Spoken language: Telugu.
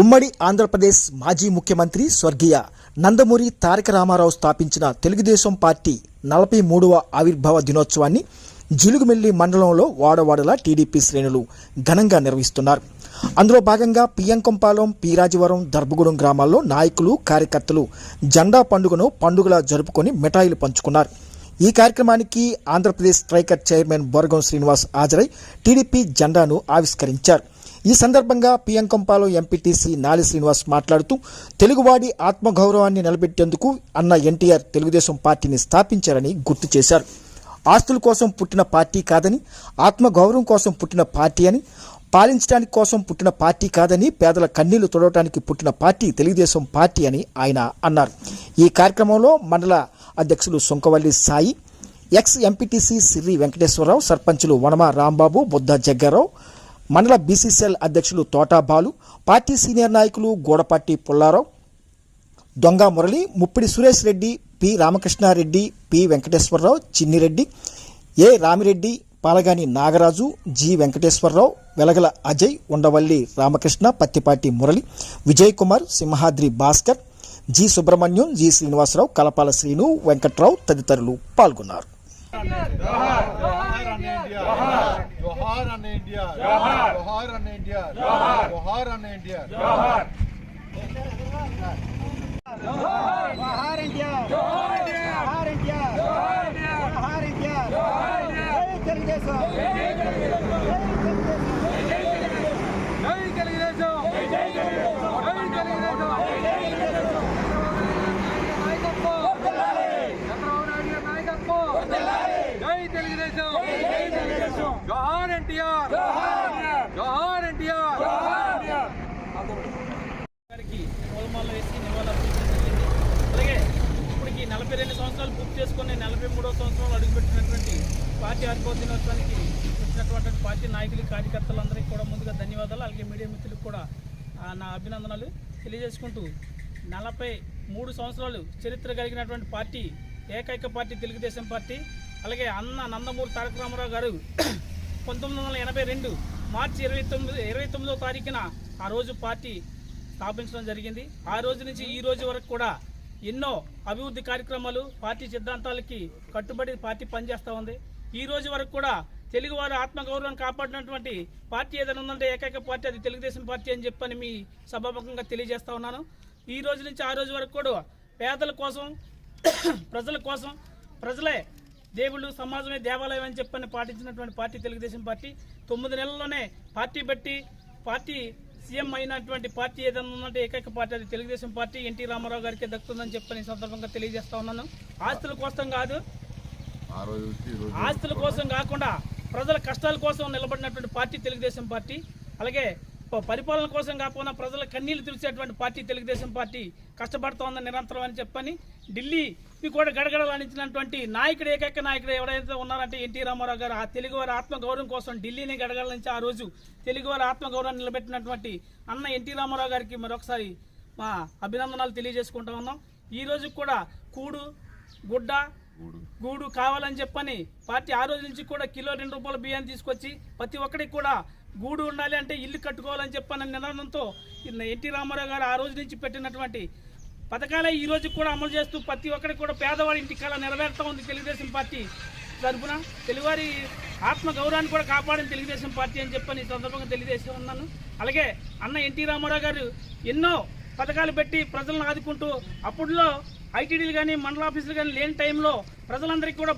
ఉమ్మడి ఆంధ్రప్రదేశ్ మాజీ ముఖ్యమంత్రి స్వర్గీయ నందమూరి తారక రామారావు స్థాపించిన తెలుగుదేశం పార్టీ నలభై మూడవ ఆవిర్భావ దినోత్సవాన్ని జిలుగుమెల్లి మండలంలో వాడవాడల టీడీపీ శ్రేణులు ఘనంగా నిర్వహిస్తున్నారు. అందులో భాగంగా పియ్యంకొంపాలెం పీరాజవరం దర్భగూడెం గ్రామాల్లో నాయకులు కార్యకర్తలు జెండా పండుగను పండుగలా జరుపుకొని మిఠాయిలు పంచుకున్నారు. ఈ కార్యక్రమానికి ఆంధ్రప్రదేశ్ స్ట్రైకర్ చైర్మన్ బొరగం శ్రీనివాస్ హాజరై టీడీపీ జెండాను ఆవిష్కరించారు. ఈ సందర్భంగా పిఎంకొంపాలో ఎంపీటీసీ నాలి శ్రీనివాస్ మాట్లాడుతూ తెలుగువాడి ఆత్మగౌరవాన్ని నిలబెట్టేందుకు అన్న ఎన్టీఆర్ తెలుగుదేశం పార్టీని స్థాపించారని గుర్తు చేశారు. ఆస్తుల కోసం పుట్టిన పార్టీ కాదని ఆత్మగౌరవం కోసం పుట్టిన పార్టీ అని పాలించడానికి కోసం పుట్టిన పార్టీ కాదని పేదల కన్నీళ్ళు తొడవటానికి పుట్టిన పార్టీ తెలుగుదేశం పార్టీ అని ఆయన అన్నారు. ఈ కార్యక్రమంలో మండల అధ్యక్షులు సుంకవల్లి సాయి ఎక్స్ ఎంపీటీసీ సిరి వెంకటేశ్వరరావు సర్పంచులు వనమ రాంబాబు బుద్ధ జగ్గారావు మండల బీసీసీఎల్ అధ్యక్షులు తోటాబాలు పార్టీ సీనియర్ నాయకులు Godapati Pullarao Donga Murali Muppidi Suresh Reddy P Ramakrishnareddy P Venkateswararao Chinnireddy A Ramireddy Palagani Nagaraju G Venkateswararao Velagala Ajay Undavalli Ramakrishna Pattipati Murali Vijay Kumar Simhadri Bhaskar G Subrahmanyam G Srinivasarao Kalapala Srinu Venkatrao తదితరులు పాల్గొన్నారు. జోహార్ అన్న ఇండియా. జోహార్. అన్న ఇండియా. జోహార్. అన్న ఇండియా. జోహార్ ఇండియా. జోహార్ ఇండియా. జోహార్ ఇండియా. జై తెలుగుదేశం. జై తెలుగుదేశం జై తెలుగుదేశం జై తెలుగుదేశం జోహార్ ఎన్టీఆర్. జోహార్ ఎన్టీఆర్. గారికి పూలమాలలు వేసి నివాళులర్పించడం అలాగే ఇప్పటికి నలభై రెండు సంవత్సరాలు పూర్తి చేసుకుని నలభై మూడో సంవత్సరాలు అడుగుపెట్టినటువంటి పార్టీ ఆవిర్భావ దినోత్సవానికి వచ్చినటువంటి పార్టీ నాయకులు కార్యకర్తలందరికీ కూడా ముందుగా ధన్యవాదాలు. అలాగే మీడియా మిత్రులకు కూడా నా అభినందనలు తెలియజేసుకుంటూ నలభై మూడు సంవత్సరాలు చరిత్ర కలిగినటువంటి పార్టీ ఏకైక పార్టీ తెలుగుదేశం పార్టీ. అలాగే అన్న నందమూరి తారక రామారావు గారు పంతొమ్మిది వందల ఎనభై రెండు మార్చి ఇరవై తొమ్మిది ఇరవై తొమ్మిదో తారీఖున ఆ రోజు పార్టీ స్థాపించడం జరిగింది. ఆ రోజు నుంచి ఈ రోజు వరకు కూడా ఎన్నో అభివృద్ధి కార్యక్రమాలు పార్టీ సిద్ధాంతాలకి కట్టుబడి పార్టీ పనిచేస్తూ ఉంది. ఈ రోజు వరకు కూడా తెలుగువారి ఆత్మగౌరవాన్ని కాపాడినటువంటి పార్టీ ఏదైనా ఉందంటే ఏకైక పార్టీ అది తెలుగుదేశం పార్టీ అని చెప్పని మీ సభాముఖంగా తెలియజేస్తా ఉన్నాను. ఈ రోజు నుంచి ఆ రోజు వరకు కూడా పేదల కోసం ప్రజల కోసం ప్రజలే దేవుళ్ళు సమాజమే దేవాలయం అని చెప్పని పాటించినటువంటి పార్టీ తెలుగుదేశం పార్టీ తొమ్మిది నెలల్లోనే పార్టీ బట్టి పార్టీ సీఎం అయినటువంటి పార్టీ ఏదైనా ఉందంటే ఏకైక పార్టీ అది తెలుగుదేశం పార్టీ. ఎన్టీ రామారావు గారికి దక్కుతుందని చెప్పని ఈ సందర్భంగా తెలియజేస్తా ఉన్నాను. ఆస్తుల కోసం కాదు ఆస్తుల కోసం కాకుండా ప్రజల కష్టాల కోసం నిలబడినటువంటి పార్టీ తెలుగుదేశం పార్టీ. అలాగే పరిపాలన కోసం కాకుండా ప్రజల కన్నీళ్ళు తెలిసేటువంటి పార్టీ తెలుగుదేశం పార్టీ కష్టపడుతోందని నిరంతరం అని చెప్పని ఢిల్లీ కూడా గడగడలాడించినటువంటి నాయకుడు ఏకైక నాయకుడు ఎవరైతే ఉన్నారంటే ఎన్టీ రామారావు గారు ఆ తెలుగువారి ఆత్మగౌరవం కోసం ఢిల్లీని గడగడలించి ఆ రోజు తెలుగువారి ఆత్మగౌరవాన్ని నిలబెట్టినటువంటి అన్న ఎన్టీ రామారావు గారికి మరొకసారి మా అభినందనాలు తెలియజేసుకుంటా ఉన్నాం. ఈ రోజు కూడా కూడు గుడ్డ గూడు. కావాలని చెప్పని పార్టీ ఆ రోజు నుంచి కూడా కిలో రెండు రూపాయల బియ్యాన్ని తీసుకొచ్చి ప్రతి ఒక్కరికి కూడా గూడు ఉండాలి అంటే ఇల్లు కట్టుకోవాలని చెప్పని నినాదంతో ఎన్టీ రామారావు గారు ఆ రోజు నుంచి పెట్టినటువంటి పథకాలే ఈ రోజు కూడా అమలు చేస్తూ ప్రతి ఒక్కరికి కూడా పేదవాడి ఇంటి కళ నెరవేరుతా ఉంది తెలుగుదేశం పార్టీ తరపున. తెలుగువారి ఆత్మ గౌరవాన్ని కూడా కాపాడిన తెలుగుదేశం పార్టీ అని చెప్పని ఈ సందర్భంగా తెలియజేస్తూ ఉన్నాను. అలాగే అన్న ఎన్టీ రామారావు గారు ఎన్నో పథకాలు పెట్టి ప్రజలను ఆదుకుంటూ అప్పుడులో ఐటీడీలు కానీ మండల ఆఫీసులు కానీ లేని టైంలో ప్రజలందరికీ కూడా